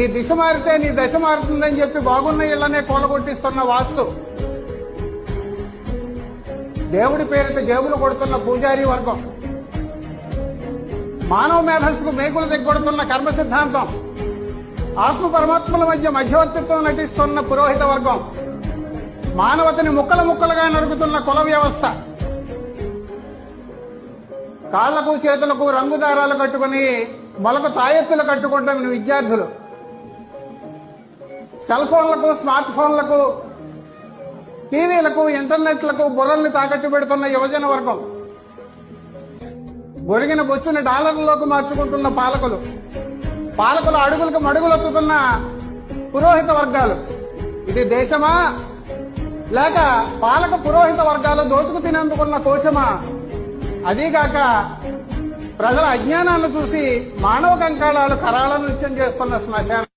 ఈ దిశ మారితే నీ దశ మారుతుందని చెప్పి బాగున్న ఇళ్ళనే కూలగొట్టిస్తున్న వాస్తు. దేవుడి పేరిట జేబులు కొడుతున్న పూజారి వర్గం. మానవ మేధస్సుకు మేకులు దిగ్గొడుతున్న కర్మ సిద్ధాంతం. ఆత్మ పరమాత్మల మధ్య మధ్యవర్తిత్వం నటిస్తున్న పురోహిత వర్గం. మానవతని ముక్కల ముక్కలుగా నరుకుతున్న కుల వ్యవస్థ. కాళ్ళకు చేతులకు రంగు దారాలు కట్టుకుని మొలకు తాయెత్తులు కట్టుకుంటాం విద్యార్థులు. సెల్ ఫోన్లకు స్మార్ట్ ఫోన్లకు టీవీలకు ఇంటర్నెట్లకు బుర్రల్ని తాకట్టు పెడుతున్న యువజన వర్గం. బొరిగిన బొచ్చుని డాలర్లలోకి మార్చుకుంటున్న పాలకులు పాలకుల అడుగులకు మడుగులొత్తుతున్న పురోహిత వర్గాలు. ఇది దేశమా? లేక పాలక పురోహిత వర్గాలు దోచుకు తినేందుకున్న కోశమా? అదీగాక ప్రజల అజ్ఞానాన్ని చూసి మానవ కంకాళాలు కరాళ నృత్యం చేస్తున్న శ్మశానం